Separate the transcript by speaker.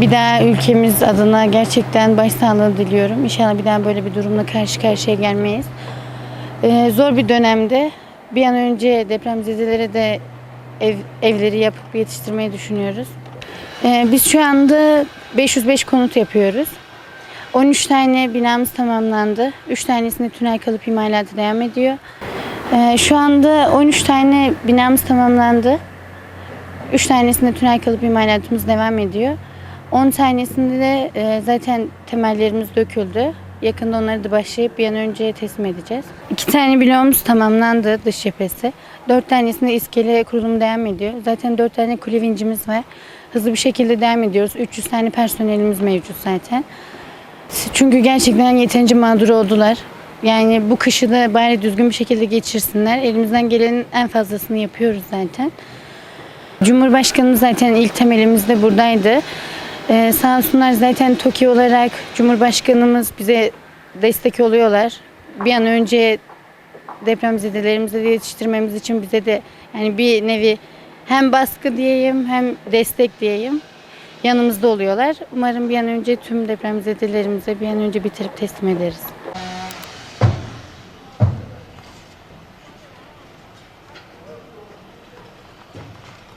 Speaker 1: Bir daha ülkemiz adına gerçekten başsağlığı diliyorum. İnşallah bir daha böyle bir durumla karşı karşıya gelmeyiz. Ee, zor bir dönemde bir an önce depremzedelere de ev, evleri yapıp yetiştirmeyi düşünüyoruz. Ee, biz şu anda 505 konut yapıyoruz. 13 tane binamız tamamlandı. 3 tanesinde tünel kalıp imalatı devam ediyor. Ee, şu anda 13 tane binamız tamamlandı. 3 tanesinde tünel kalıp imalatımız devam ediyor. 10 tanesinde de e, zaten temellerimiz döküldü. Yakında onları da başlayıp bir an önce teslim edeceğiz. 2 tane bloğumuz tamamlandı dış cephesi. 4 tanesinde iskele kurulumu devam ediyor. Zaten 4 tane kule vincimiz var. Hızlı bir şekilde devam ediyoruz. 300 tane personelimiz mevcut zaten. Çünkü gerçekten yeterince mağdur oldular. Yani bu kışı da bari düzgün bir şekilde geçirsinler. Elimizden gelenin en fazlasını yapıyoruz zaten. Cumhurbaşkanımız zaten ilk temelimizde buradaydı. Ee, sağ olsunlar zaten TOKİ olarak Cumhurbaşkanımız bize destek oluyorlar. Bir an önce depremzedelerimizi de yetiştirmemiz için bize de yani bir nevi hem baskı diyeyim hem destek diyeyim yanımızda oluyorlar. Umarım bir an önce tüm depremzedelerimize bir an önce bitirip teslim ederiz.